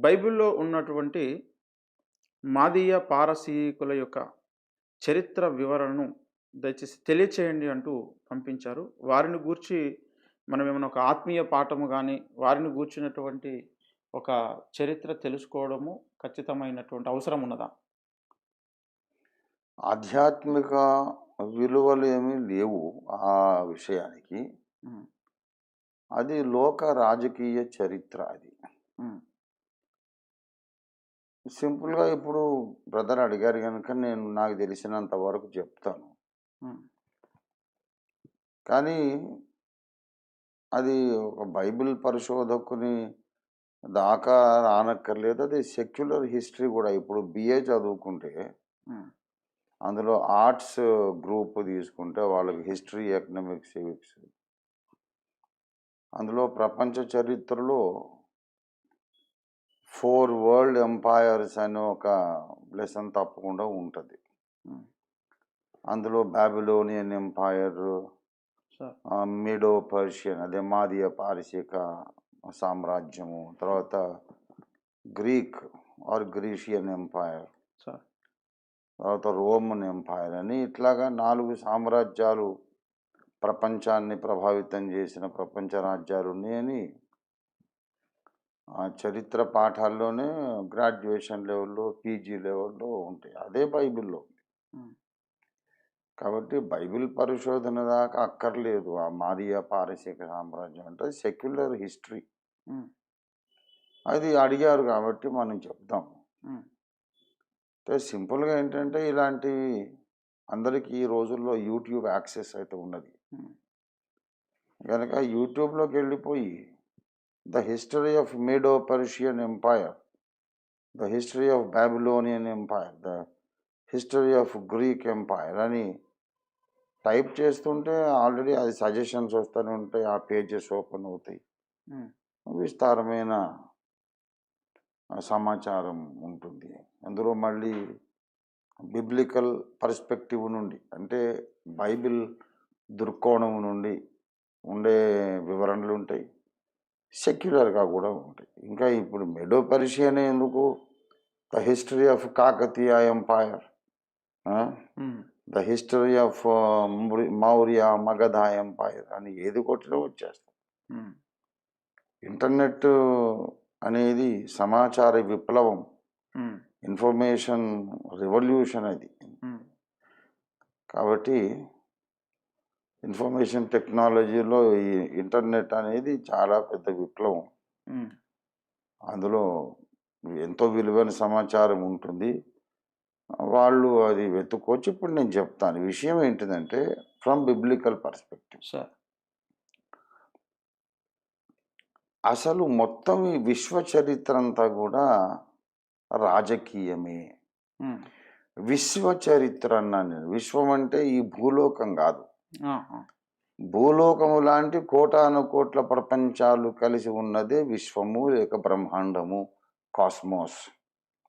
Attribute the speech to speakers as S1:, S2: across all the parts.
S1: బైబిల్లో ఉన్నటువంటి మాదీయ పారసీకుల యొక్క చరిత్ర వివరణను దయచేసి తెలియచేయండి అంటూ పంపించారు. వారిని గూర్చి మనం ఏమైనా ఒక ఆత్మీయ పాఠము కానీ వారిని గూర్చినటువంటి ఒక చరిత్ర తెలుసుకోవడము ఖచ్చితమైనటువంటి అవసరం ఉన్నదా?
S2: ఆధ్యాత్మిక విలువలు ఏమీ లేవు ఆ విషయానికి. అది లోక రాజకీయ చరిత్ర అది. సింపుల్గా ఇప్పుడు బ్రదర్ అడిగారు కనుక నేను నాకు తెలిసినంత వరకు చెప్తాను. కానీ అది ఒక బైబిల్ పరిశోధకుని దాకా రానక్కర్లేదు. అది సెక్యులర్ హిస్టరీ కూడా. ఇప్పుడు బిఏ చదువుకుంటే అందులో ఆర్ట్స్ గ్రూప్ తీసుకుంటే వాళ్ళకి హిస్టరీ ఎకనామిక్స్ సివిక్స్. అందులో ప్రపంచ చరిత్రలో ఫోర్ వరల్డ్ ఎంపైర్స్ అనే ఒక లెసన్ తప్పకుండా ఉంటుంది. అందులో బాబిలోనియన్ ఎంపైర్ మిడో పర్షియన్ అదే మాదియ పారసీక సామ్రాజ్యము తర్వాత గ్రీక్ ఆర్ గ్రీషియన్ ఎంపైర్ తర్వాత రోమన్ ఎంపైర్ అని ఇట్లాగా నాలుగు సామ్రాజ్యాలు ప్రపంచాన్ని ప్రభావితం చేసిన ప్రపంచ రాజ్యాలు ఉన్నాయని చరిత్ర పాఠాల్లోనే గ్రాడ్యుయేషన్ లెవెల్లో పీజీ లెవెల్లో ఉంటాయి. అదే బైబిల్లో. ఉంది కాబట్టి బైబిల్ పరిశోధన దాకా అక్కర్లేదు. ఆ మాదియా పారసీక సామ్రాజ్యం అంటే సెక్యులర్ హిస్టరీ. అది అడిగారు కాబట్టి మనం చెప్దాం.
S1: ఉమ్,
S2: అంటే సింపుల్గా ఏంటంటే ఇలాంటివి అందరికీ ఈ రోజుల్లో యూట్యూబ్ యాక్సెస్ అయితే ఉన్నది. కనుక యూట్యూబ్లోకి వెళ్ళిపోయి the history of Medo Persian empire the history of Babylonian empire the history of Greek empire అని టైప్ చేస్తుంటే ఆల్రెడీ అది సజెషన్స్ వస్తూనే ఉంటాయి. ఆ పేజెస్ ఓపెన్ అవుతాయి.
S1: ఉమ్,
S2: విస్తారమైన సమాచారం ఉంటుంది. అందులో మళ్ళీ బిబ్లికల్ పర్స్పెక్టివ్ నుండి అంటే బైబిల్ దృక్కోణం నుండి ఉండే వివరణలు ఉంటాయి. సెక్యులర్గా కూడా ఉంటాయి. ఇంకా ఇప్పుడు మెడో పర్షియన్ ఎందుకు? The history of Kakatiya empire the history of Maurya Magadha empire అని ఏది కొట్టినా వచ్చేస్తాం ఇంటర్నెట్ అనేది సమాచార విప్లవం ఇన్ఫర్మేషన్ రివల్యూషన్ అది. కాబట్టి ఇన్ఫర్మేషన్ టెక్నాలజీలో ఈ ఇంటర్నెట్ అనేది చాలా పెద్ద విప్లవం. అందులో ఎంతో విలువైన సమాచారం ఉంటుంది. వాళ్ళు అది వెతుక్కోవచ్చు. ఇప్పుడు నేను చెప్తాను. విషయం ఏంటిదంటే ఫ్రమ్ బిబ్లికల్ పర్స్పెక్టివ్
S1: సార్.
S2: అసలు మొత్తం ఈ విశ్వ చరిత్ర అంతా కూడా రాజకీయమే. విశ్వ చరిత్ర అన్నాను నేను. విశ్వం అంటే ఈ భూలోకం కాదు. భూలోకము లాంటి కోటాను కోట్ల ప్రపంచాలు కలిసి ఉన్నదే విశ్వము లేక బ్రహ్మాండము కాస్మోస్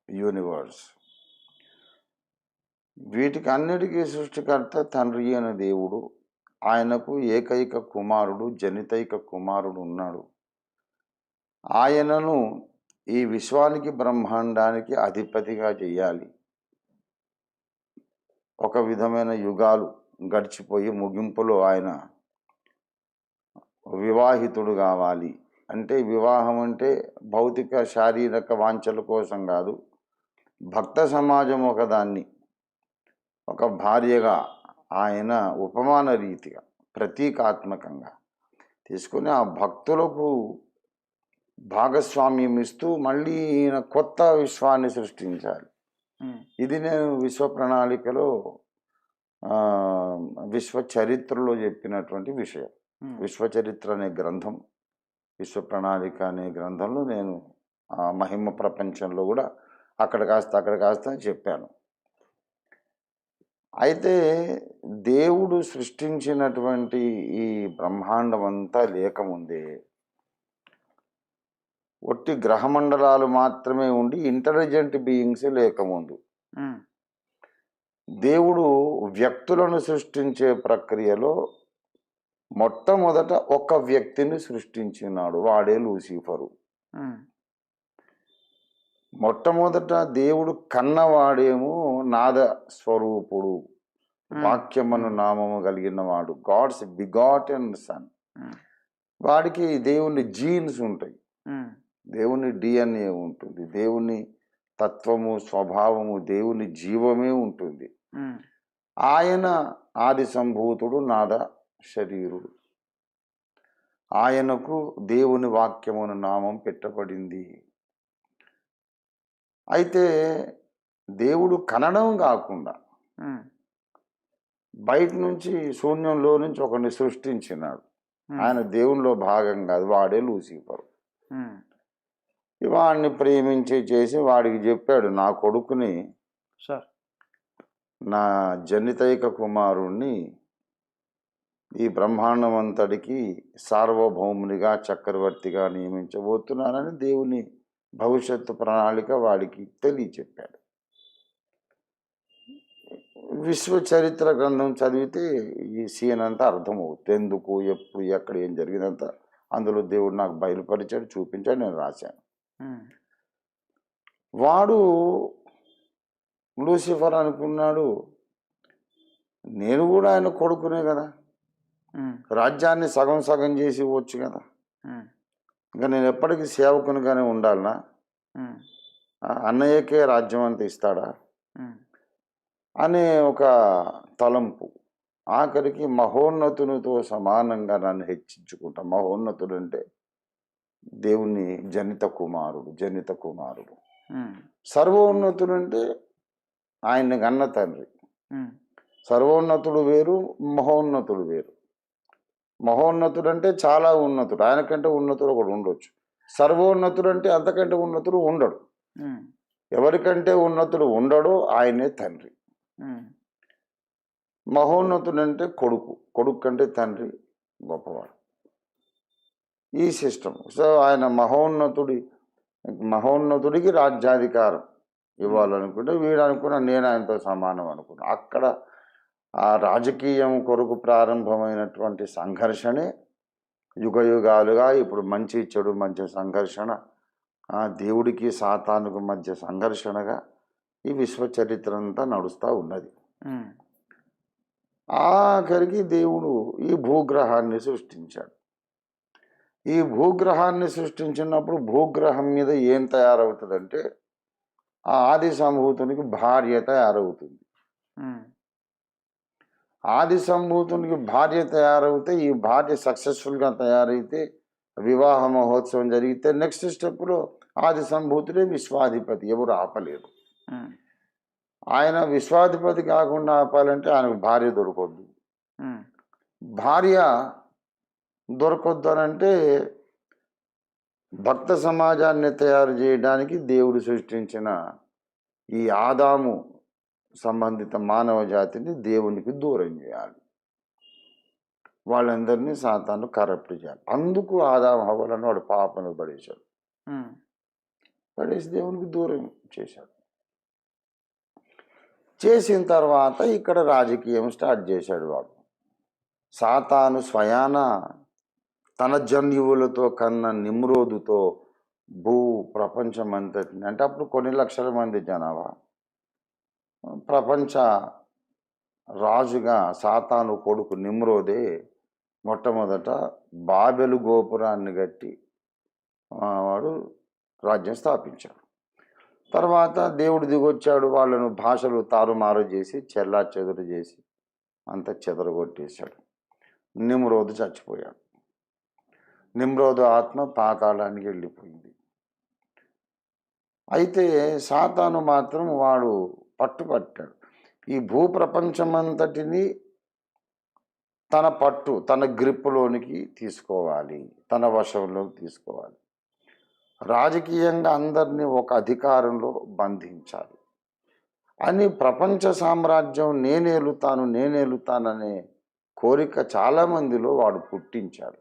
S2: యూనివర్స్. వీటికి అన్నిటికీ సృష్టికర్త తండ్రి అయిన దేవుడు. ఆయనకు ఏకైక కుమారుడు జనితైక కుమారుడు ఉన్నాడు. ఆయనను ఈ విశ్వానికి బ్రహ్మాండానికి అధిపతిగా చేయాలి. ఒక విధమైన యుగాలు గడిచిపోయి ముగింపులో ఆయన వివాహితుడు కావాలి. అంటే వివాహం అంటే భౌతిక శారీరక వాంఛల కోసం కాదు. భక్త సమాజం ఒకదాన్ని. ఒక భార్యగా ఆయన ఉపమాన రీతిగా ప్రతీకాత్మకంగా తీసుకుని ఆ భక్తులకు భాగస్వామ్యం ఇస్తూ మళ్ళీ ఈయన కొత్త విశ్వాన్ని సృష్టించాలి. ఇది నేను విశ్వ ప్రణాళికలో విశ్వ చరిత్రలో చెప్పినటువంటి విషయం. విశ్వ చరిత్ర అనే గ్రంథం విశ్వ ప్రణాళిక అనే గ్రంథంలో నేను ఆ మహిమ ప్రపంచంలో కూడా అక్కడ కాస్త అక్కడ కాస్త అని చెప్పాను. అయితే దేవుడు సృష్టించినటువంటి ఈ బ్రహ్మాండం అంతా లేకముందే ఒట్టి గ్రహమండలాలు మాత్రమే ఉండి ఇంటెలిజెంట్ బీయింగ్స్ లేకముందు దేవుడు వ్యక్తులను సృష్టించే ప్రక్రియలో మొట్టమొదట ఒక వ్యక్తిని సృష్టించినాడు. వాడే లూసిఫరు. మొట్టమొదట దేవుడు కన్నవాడేమో నాద స్వరూపుడు వాక్యమను నామము కలిగిన వాడు గాడ్స్ బిగాట్ అండ్ సన్ వాడికి దేవుని జీన్స్ ఉంటాయి. దేవుని డిఎన్ఏ ఉంటుంది. దేవుని తత్వము స్వభావము దేవుని జీవమే ఉంటుంది. ఆయన ఆది సంభూతుడు నాద శరీరుడు. ఆయనకు దేవుని వాక్యమును నామం పెట్టబడింది. అయితే దేవుడు కనడం కాకుండా బయట నుంచి శూన్యంలో నుంచి ఒకరిని సృష్టించినాడు. ఆయన దేవునిలో భాగం కాదు వాడే లూసిఫర్. వాడిని ప్రేమించి చేసి వాడికి చెప్పాడు నా కొడుకుని
S1: సార్.
S2: నా జనితైక కుమారుణ్ణి ఈ బ్రహ్మాండం అంతటికి సార్వభౌమునిగా చక్రవర్తిగా నియమించబోతున్నానని దేవుని భవిష్యత్తు ప్రణాళిక వాడికి తెలియచెప్పాడు. విశ్వ చరిత్ర గ్రంథం చదివితే ఈ సీన్ అంతా అర్థమవుతుంది. ఎందుకు ఎప్పుడు ఎక్కడ ఏం జరిగిందంతా అందులో దేవుడు నాకు బయలుపరిచాడు చూపించాడు నేను రాశాను. వాడు లూసిఫర్ అనుకున్నాడు. నేను కూడా ఆయన కొడుకునే కదా. రాజ్యాన్ని సగం సగం చేసి ఇవ్వచ్చు కదా. ఇంకా నేను ఎప్పటికీ సేవకునిగానే ఉండాలనా? అన్నయ్యకే రాజ్యం అంతా ఇస్తాడా? అనే ఒక తలంపు. ఆఖరికి మహోన్నతునితో సమానంగా నన్ను హెచ్చించుకుంటా. మహోన్నతుడు అంటే దేవుని జనిత కుమారుడు జనిత కుమారుడు. సర్వోన్నతుడు అంటే ఆయన్ని గన్న తండ్రి. సర్వోన్నతుడు వేరు మహోన్నతుడు వేరు. మహోన్నతుడు అంటే చాలా ఉన్నతుడు. ఆయనకంటే ఉన్నతుడు ఒకడు ఉండొచ్చు. సర్వోన్నతుడు అంటే అంతకంటే ఉన్నతుడు ఉండడు. ఎవరికంటే ఉన్నతుడు ఉండడో ఆయనే తండ్రి. మహోన్నతుడు అంటే కొడుకు. కొడుకు కంటే తండ్రి గొప్పవాడు. ఈ సిస్టమ్. సో ఆయన మహోన్నతుడి మహోన్నతుడికి రాజ్యాధికారం. ఇవ్వాలనుకుంటే వీడు అనుకున్న నేను ఆయనతో సమానం అనుకున్నా. అక్కడ ఆ రాజకీయం కొరకు ప్రారంభమైనటువంటి సంఘర్షణే యుగ యుగాలుగా ఇప్పుడు మంచి చెడు మధ్య సంఘర్షణ ఆ దేవుడికి సాతానుకు మధ్య సంఘర్షణగా ఈ విశ్వ చరిత్ర అంతా నడుస్తూ ఉన్నది. ఆఖరికి దేవుడు ఈ భూగ్రహాన్ని సృష్టించాడు. ఈ భూగ్రహాన్ని సృష్టించినప్పుడు భూగ్రహం మీద ఏం తయారవుతుందంటే ఆ ఆది సంభూతునికి భార్య తయారవుతుంది. ఆది సంభూతునికి భార్య తయారవుతే ఈ భార్య సక్సెస్ఫుల్గా తయారైతే వివాహ మహోత్సవం జరిగితే నెక్స్ట్ స్టెప్లో ఆది సంభూతుడే విశ్వాధిపతి ఎవరు ఆపలేరు. ఆయన విశ్వాధిపతి కాకుండా ఆపాలంటే ఆయనకు భార్య దొరకొద్దు. భార్య దొరకొద్దనంటే భక్త సమాజాన్ని తయారు చేయడానికి దేవుడు సృష్టించిన ఈ ఆదాము సంబంధిత మానవ జాతిని దేవునికి దూరం చేయాలి. వాళ్ళందరినీ సాతాను కరప్ట్ చేయాలి. అందుకు ఆదాము హవలను వాడు పాపను పడేశాడు. పడేసి దేవునికి దూరం చేశాడు. చేసిన తర్వాత ఇక్కడ రాజకీయం స్టార్ట్ చేశాడు వాడు. సాతాను స్వయాన తన జన్యువులతో కన్న నిమ్రోదుతో భూ ప్రపంచం అంతటిని అంటే అప్పుడు కొన్ని లక్షల మంది జనాభా. ప్రపంచ రాజుగా సాతాను కొడుకు నిమ్రోదే మొట్టమొదట బాబెలు గోపురాన్ని కట్టి వాడు రాజ్యం స్థాపించాడు. తర్వాత దేవుడు దిగొచ్చాడు వాళ్ళను భాషలు తారుమారు చేసి చెల్లా చెదురు చేసి అంత చెదరగొట్టేశాడు. నిమ్రోదు చచ్చిపోయాడు. నిమ్రోదు ఆత్మ పాతాళానికి వెళ్ళిపోయింది. అయితే సాతాను మాత్రం వాడు పట్టుపట్టాడు ఈ భూప్రపంచమంతటిని తన పట్టు తన గ్రిప్పులోనికి తీసుకోవాలి తన వశంలోకి తీసుకోవాలి. రాజకీయంగా అందరినీ ఒక అధికారంలో బంధించాలి. అని ప్రపంచ సామ్రాజ్యం నేనేలుతాను నేనేలుతాననే కోరిక చాలామందిలో వాడు పుట్టించాడు.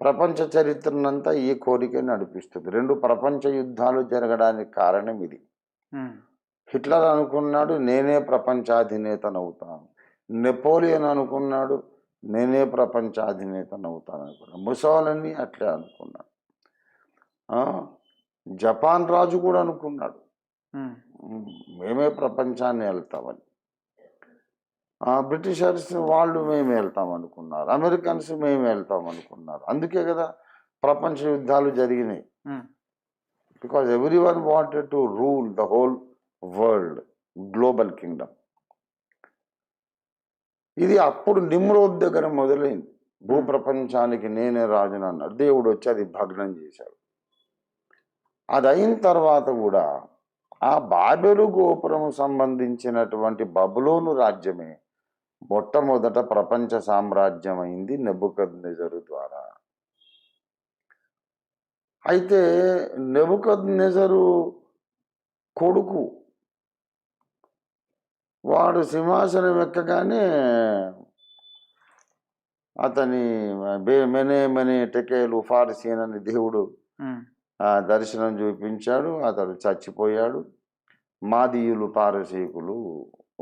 S2: ప్రపంచ చరిత్రనంతా ఈ కోరిక నడిపిస్తుంది. రెండు ప్రపంచ యుద్ధాలు జరగడానికి కారణం ఇది. హిట్లర్ అనుకున్నాడు నేనే ప్రపంచాధినేతనవుతాను. నెపోలియన్ అనుకున్నాడు నేనే ప్రపంచాధినేతనవుతాను అనుకున్నాడు. ముసోలని అట్లే అనుకున్నాడు. జపాన్ రాజు కూడా అనుకున్నాడు.
S1: ఉమ్,
S2: "ఉమ్, మేమే ప్రపంచాన్ని వెళ్తామని. బ్రిటిషర్స్ వాళ్ళు మేము వెళ్తాం అనుకున్నారు. అమెరికన్స్ మేము వెళ్తాం అనుకున్నారు. అందుకే కదా ప్రపంచ యుద్ధాలు జరిగినాయి. Because every one wanted to rule the whole world global kingdom ఇది అప్పుడు నిమ్రోద్ దగ్గర మొదలైంది. భూప్రపంచానికి నేనే రాజును అన్నాడు. దేవుడు వచ్చి అది భగ్నం చేశాడు. అది అయిన తర్వాత కూడా ఆ బాబెలు గోపురం సంబంధించినటువంటి బబులోను రాజ్యమే మొట్టమొదట ప్రపంచ సామ్రాజ్యం అయింది నెబుకద్నెజరు ద్వారా. అయితే నెబుకద్నెజరు కొడుకు వాడు సింహాసనం ఎక్కగానే అతని బే మెనే మెనే టెకేలు ఫార్సీన్ అని దేవుడు దర్శనం చూపించాడు. అతడు చచ్చిపోయాడు. మాదీయులు పారసీకులు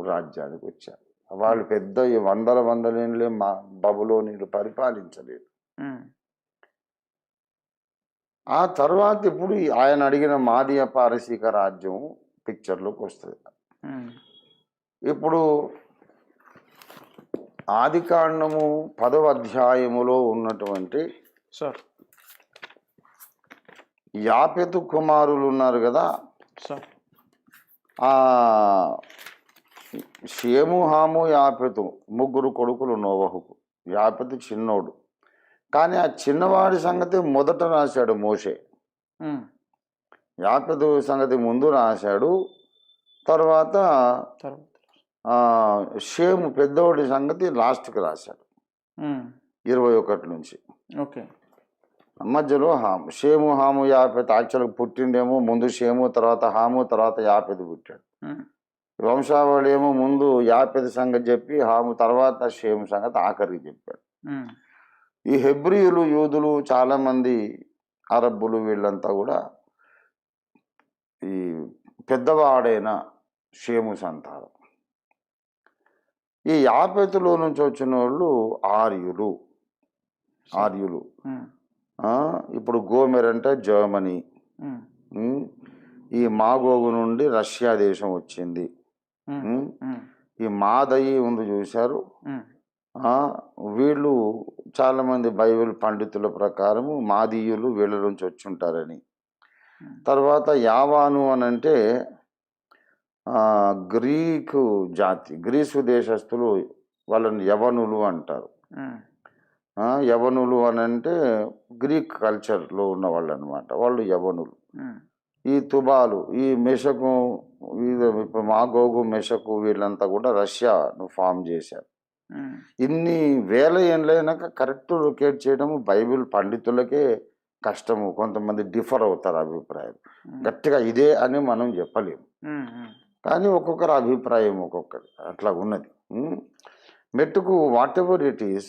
S2: రాజ్యానికి వచ్చారు. వాళ్ళు పెద్ద వందల వందలేళ్ళే మా బబులోనీలు పరిపాలించలేదు.
S1: ఉమ్,
S2: ఆ తర్వాత ఇప్పుడు ఆయన అడిగిన మాదీయ పారసీక రాజ్యం పిక్చర్లోకి వస్తుంది. ఇప్పుడు ఆదికాండము పదవ అధ్యాయములో ఉన్నటువంటి
S1: సార్.
S2: యాపెతు కుమారులు ఉన్నారు కదా?
S1: సార్.
S2: ఆ షేము హాము యాపెతు ముగ్గురు కొడుకులు నోవహుకు. యాపెతు చిన్నోడు. కానీ ఆ చిన్నవాడి సంగతి మొదట రాశాడు మోషే. యాపెతు సంగతి ముందు రాశాడు. తర్వాత షేము పెద్దోడి సంగతి లాస్ట్కి రాశాడు. ఇరవై ఒకటి నుంచి.
S1: ఓకే.
S2: మధ్యలో హాము షేము హాము యాపెత్ యాక్చువల్గా పుట్టిండేమో ముందు షేము తర్వాత హాము తర్వాత యాపెత్ పుట్టాడు. వంశావళి ఏమో ముందు యాపెత్ సంగతి చెప్పి హాము తర్వాత షేము సంగతి ఆఖరికి చెప్పాడు. ఈ హెబ్రియులు యూదులు చాలామంది అరబ్బులు వీళ్ళంతా కూడా ఈ పెద్దవాడైన షేము సంతానం. ఈ యాపెతులో నుంచి వచ్చిన వాళ్ళు ఆర్యులు. ఆర్యులు ఇప్పుడు గోమెర్ అంటే జర్మనీ. ఈ మాగోగు నుండి రష్యా దేశం వచ్చింది. ఈ మాదయి ఉంది చూశారు. వీళ్ళు చాలామంది బైబిల్ పండితుల ప్రకారము మాదీయులు వీళ్ళ నుంచి వచ్చి ఉంటారని తర్వాత యావాను అని అంటే ఆ, గ్రీకు జాతి గ్రీసు దేశస్తులు వాళ్ళని యవనులు అంటారు. యవనులు అని అంటే గ్రీక్ కల్చర్లో ఉన్న వాళ్ళు అనమాట వాళ్ళు యవనులు. ఈ తుబాలు ఈ మెషకు ఇప్పుడు మాగోగు మెషకు వీళ్ళంతా కూడా రష్యాను ఫామ్ చేశారు. ఇన్ని వేల ఏండ్లైనాక కరెక్ట్ లొకేట్ చేయడం బైబిల్ పండితులకే కష్టము. కొంతమంది డిఫర్ అవుతారు అభిప్రాయం. గట్టిగా ఇదే అని మనం చెప్పలేము. కానీ ఒక్కొక్కరి అభిప్రాయం ఒక్కొక్కరి అట్లా ఉన్నది. మెట్టుకు వాట్ ఎవర్ ఇట్ ఈస్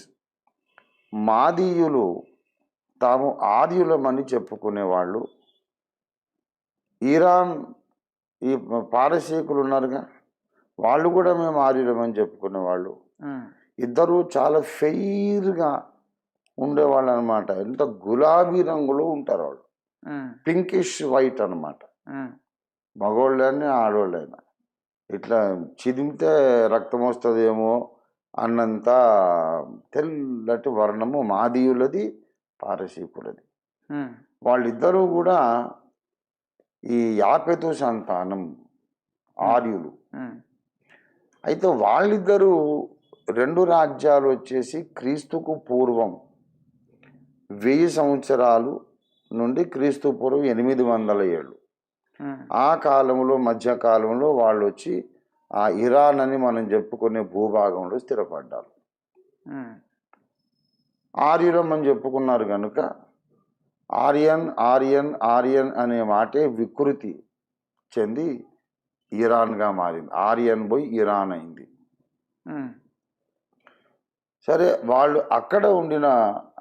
S2: మాదీయులు తాము ఆర్యులమని చెప్పుకునేవాళ్ళు ఇరాన్ ఈ పారసీకులు ఉన్నారుగా వాళ్ళు కూడా మేము ఆర్యులమని చెప్పుకునేవాళ్ళు.
S1: ఉమ్,
S2: ఇద్దరు చాలా ఫెయిర్గా ఉండేవాళ్ళు అనమాట ఎంత గులాబీ రంగులో ఉంటారు వాళ్ళు పింకిష్ వైట్ అన్నమాట
S1: ఉమ్,
S2: మగోళ్ళని ఆడోళ్ళైనా? ఇట్లా చిదిమితే రక్తం వస్తుందేమో అన్నంత తెల్లటి వర్ణము మాదీయులది పారసీకులది. వాళ్ళిద్దరూ కూడా ఈ యాపెతు సంతానం ఆర్యులు. అయితే వాళ్ళిద్దరూ రెండు రాజ్యాలు వచ్చేసి క్రీస్తుకు పూర్వం వెయ్యి సంవత్సరాలు నుండి క్రీస్తు పూర్వం ఎనిమిది వందల ఏళ్ళు. ఆ కాలంలో మధ్యకాలంలో వాళ్ళు వచ్చి ఆ ఇరాన్ అని మనం చెప్పుకునే భూభాగంలో స్థిరపడ్డారు. ఆర్యులం అని చెప్పుకున్నారు కనుక ఆర్యన్ ఆర్యన్ ఆర్యన్ అనే మాటే వికృతి చెంది ఇరాన్గా మారింది. ఆర్యన్ పోయి ఇరాన్ అయింది. సరే వాళ్ళు అక్కడ ఉండిన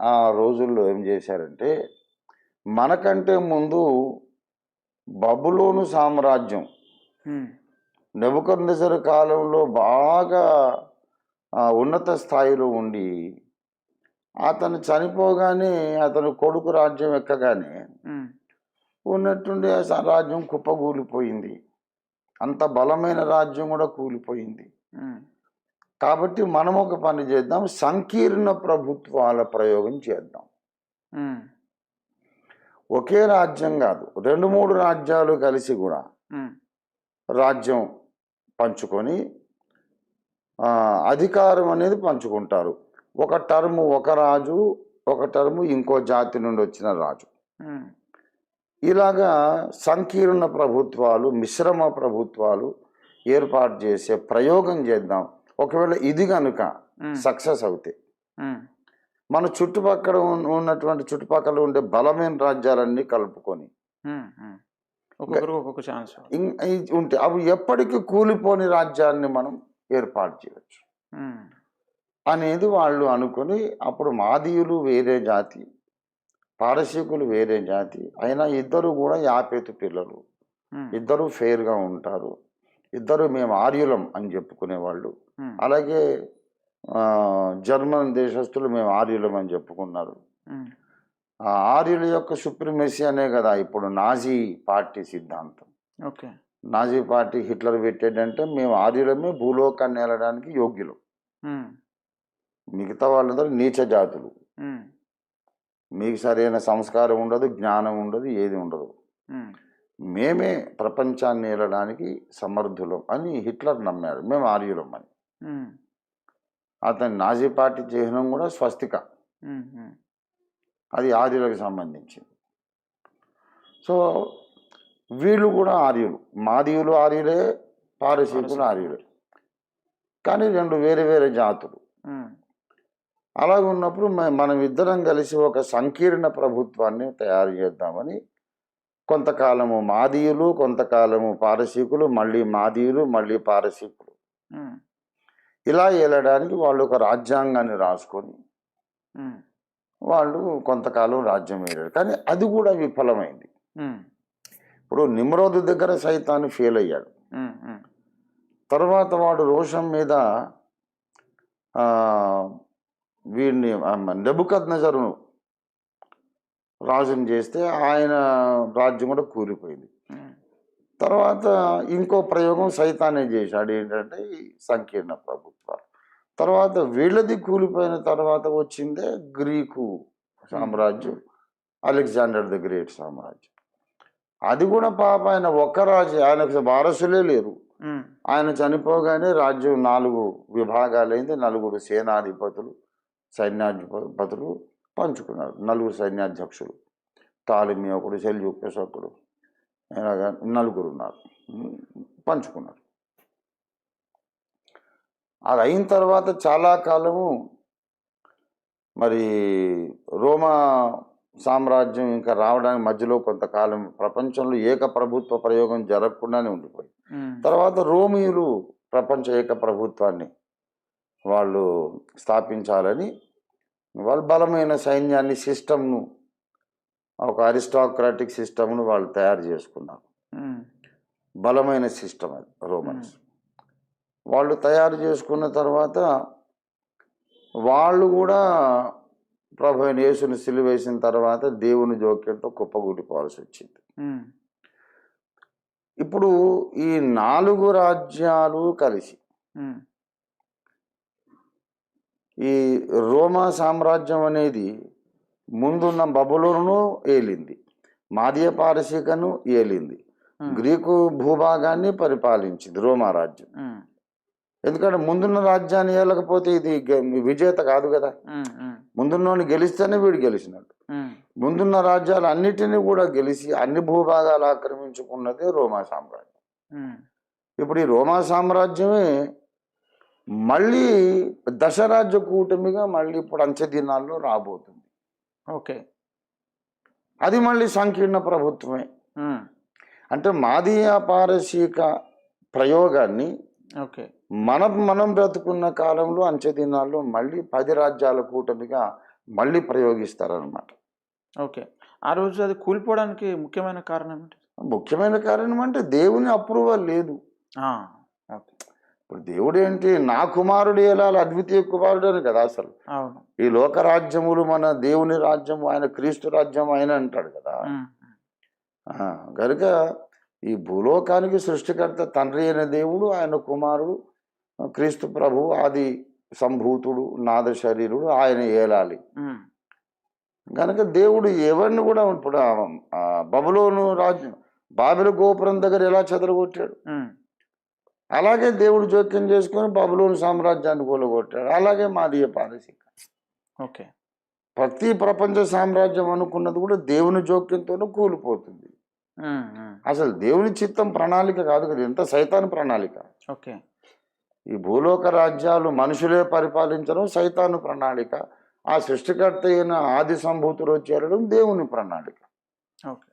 S2: ఆ రోజుల్లో ఏం చేశారంటే మనకంటే ముందు బబులోను సామ్రాజ్యం
S1: ఉమ్,
S2: నెబుకద్నెజర్ కాలంలో బాగా ఉన్నత స్థాయిలో ఉండి అతను చనిపోగానే అతను కొడుకు రాజ్యం ఎక్కగానే ఉన్నట్టుండి రాజ్యం కుప్పకూలిపోయింది. అంత బలమైన రాజ్యం కూడా కూలిపోయింది. కాబట్టి మనం ఒక పని చేద్దాం సంకీర్ణ ప్రభుత్వాల ప్రయోగం చేద్దాం. ఒకే రాజ్యం కాదు రెండు మూడు రాజ్యాలు కలిసి కూడా రాజ్యం పంచుకొని అధికారం అనేది పంచుకుంటారు. ఒక టర్ము ఒక రాజు ఒక టర్ము ఇంకో జాతి నుండి వచ్చిన రాజు. ఇలాగా సంకీర్ణ ప్రభుత్వాలు మిశ్రమ ప్రభుత్వాలు ఏర్పాటు చేసే ప్రయోగం చేద్దాం. ఒకవేళ ఇది కనుక సక్సెస్ అవుతాయి
S1: ఉమ్,
S2: మన చుట్టుపక్కల ఉన్న- ఉన్నటువంటి చుట్టుపక్కల ఉండే బలమైన రాజ్యాలన్నీ కలుపుకొని.
S1: ఒక్కొక్క ఛాన్స్
S2: ఉంటే అవి ఎప్పటికీ కూలిపోని రాజ్యాన్ని మనం ఏర్పాటు చేయవచ్చు అనేది వాళ్ళు అనుకొని అప్పుడు మాదీయులు వేరే జాతి పారసీకులు వేరే జాతి అయినా ఇద్దరు కూడా యాపేతు పిల్లలు. ఇద్దరు ఫెయిర్గా ఉంటారు. ఇద్దరు మేము ఆర్యులం అని చెప్పుకునేవాళ్ళు అలాగే జర్మన్ దేశస్తులు మేము ఆర్యులం అని చెప్పుకున్నారు. ఆర్యుల యొక్క సుప్రిమసీ అనే కదా ఇప్పుడు నాజీ పార్టీ సిద్ధాంతం.
S1: ఓకే.
S2: నాజీ పార్టీ హిట్లర్ పెట్టేటంటే మేము ఆర్యులమే భూలోకాన్ని వెళ్ళడానికి యోగ్యులు. మిగతా వాళ్ళందరూ నీచ జాతులు. మీకు సరైన సంస్కారం ఉండదు జ్ఞానం ఉండదు ఏది ఉండదు. మేమే ప్రపంచాన్ని ఏలడానికి సమర్థులం అని హిట్లర్ నమ్మాడు. మేము ఆర్యులం అని. అతని నాజీ పార్టీ చిహ్నం కూడా స్వస్తిక. అది ఆర్యులకు సంబంధించింది. సో వీళ్ళు కూడా ఆర్యులు. మాదీయులు ఆర్యులే పారసీకులు. ఆర్యులే. కానీ రెండు వేరే వేరే జాతులు. అలాగ ఉన్నప్పుడు మనం ఇద్దరం కలిసి ఒక సంకీర్ణ ప్రభుత్వాన్ని తయారు చేద్దామని కొంతకాలము మాదీయులు కొంతకాలము పారసీకులు మళ్ళీ మాదీయులు మళ్ళీ పారసీకులు. ఇలా వెళ్ళడానికి వాళ్ళు ఒక రాజ్యాంగాన్ని రాసుకొని వాళ్ళు కొంతకాలం రాజ్యం వెళ్ళారు కానీ అది కూడా విఫలమైంది. ఇప్పుడు నిమ్రోదు దగ్గర సైతాన్ని ఫెయిల్ అయ్యాడు. తర్వాత వాడు రోషం మీద వీడిని నెబుకద్ నజరును రాజుని చేస్తే ఆయన రాజ్యం కూడా కూలిపోయింది. తర్వాత ఇంకో ప్రయోగం సైతానే చేశాడు. ఏంటంటే ఈ సంకీర్ణ ప్రభుత్వాలు. తర్వాత వీళ్ళది కూలిపోయిన తర్వాత వచ్చిందే గ్రీకు సామ్రాజ్యం అలెగ్జాండర్ ద గ్రేట్ సామ్రాజ్యం. అది కూడా పాప ఆయన ఒక్క రాజు ఆయనకు వారసులే లేరు. ఆయన చనిపోగానే రాజ్యం నాలుగు విభాగాలైంది నలుగురు సేనాధిపతులు సైన్యాధిపతులు పంచుకున్నారు. నలుగురు సైన్యాధ్యక్షులు. తాలిమి ఒకడు సెల్యూకస్ ఒకడు. ఇలాగా నలుగురు ఉన్నారు పంచుకున్నారు. అది అయిన తర్వాత చాలా కాలము మరి రోమా సామ్రాజ్యం ఇంకా రావడానికి మధ్యలో కొంతకాలం ప్రపంచంలో ఏక ప్రభుత్వ ప్రయోగం జరగకుండానే ఉండిపోయింది.
S1: ఉమ్,
S2: తర్వాత రోమియులు ప్రపంచ ఏక ప్రభుత్వాన్ని వాళ్ళు స్థాపించాలని వాళ్ళు బలమైన సైన్యాన్ని సిస్టమ్ను ఒక అరిస్టాక్రాటిక్ సిస్టమ్ను వాళ్ళు తయారు చేసుకున్నారు. బలమైన సిస్టమ్ అది రోమన్స్. వాళ్ళు తయారు చేసుకున్న తర్వాత వాళ్ళు కూడా ప్రభు యేసుని సిలువేసిన తర్వాత దేవుని జోక్యంతో కుప్పగూలిపోవాల్సి వచ్చింది ఇప్పుడు ఈ నాలుగు రాజ్యాలు కలిసి ఈ రోమా సామ్రాజ్యం అనేది ముందున్న బబులోను ఏలింది మాదియ పారసీకను ఏలింది గ్రీకు భూభాగాన్ని పరిపాలించింది రోమా రాజ్యం. ఎందుకంటే ముందున్న రాజ్యాన్ని ఏలకపోతే ఇది విజేత కాదు కదా. ముందున్నోని గెలిస్తేనే వీడు గెలిచినట్టు ముందున్న రాజ్యాలు అన్నిటినీ కూడా గెలిచి అన్ని భూభాగాలు ఆక్రమించుకున్నదే రోమా సామ్రాజ్యం. ఇప్పుడు ఈ రోమా సామ్రాజ్యమే మళ్ళీ దశరాజ్య కూటమిగా మళ్ళీ ఇప్పుడు అంచె దినాల్లో రాబోతుంది.
S1: ఓకే.
S2: అది మళ్ళీ సంకీర్ణ ప్రభుత్వమే. అంటే మాదీయ పారసీక ప్రయోగాన్ని
S1: ఓకే.
S2: మనం మనం బ్రతుకున్న కాలంలో అంచె దినాల్లో మళ్ళీ పది రాజ్యాల కూటమిగా మళ్ళీ ప్రయోగిస్తారనమాట
S1: ఓకే. ఆ రోజు అది కూలిపోవడానికి ముఖ్యమైన కారణం ఏంటి?
S2: ముఖ్యమైన కారణం అంటే దేవుని అప్రూవల్ లేదు. ఇప్పుడు దేవుడు ఏంటి నా కుమారుడు ఎలా? అద్వితీయ కుమారుడు అని కదా అసలు. ఈ లోక రాజ్యములు మన దేవుని రాజ్యము ఆయన క్రీస్తు రాజ్యం ఆయన అంటాడు కదా. కనుక ఈ భూలోకానికి సృష్టికర్త తండ్రి అయిన దేవుడు ఆయన కుమారుడు క్రీస్తు ప్రభు ఆది సంభూతుడు నాద శరీరుడు ఆయన ఏలాలి. కనుక దేవుడు ఎవరిని కూడా ఇప్పుడు బబులోను రాజ్యం బాబిల గోపురం దగ్గర ఎలా చెదరగొట్టాడు? అలాగే దేవుడు జోక్యం చేసుకొని బబులోను సామ్రాజ్యాన్ని కూలగొట్టాడు. అలాగే మాదీయ పారసిక.
S1: ఓకే.
S2: ప్రతి ప్రపంచ సామ్రాజ్యం అనుకున్నది కూడా దేవుని జోక్యంతోనే కూలిపోతుంది. అసలు దేవుని చిత్తం ప్రణాళిక కాదు కదా ఎంత సైతాన్ ప్రణాళిక?
S1: ఓకే.
S2: ఈ భూలోక రాజ్యాలు మనుషులే పరిపాలించడం సైతాను ప్రణాళిక. ఆ సృష్టికర్త అయిన ఆది సంభూతుడు చేరడం దేవుని ప్రణాళిక.
S1: ఓకే.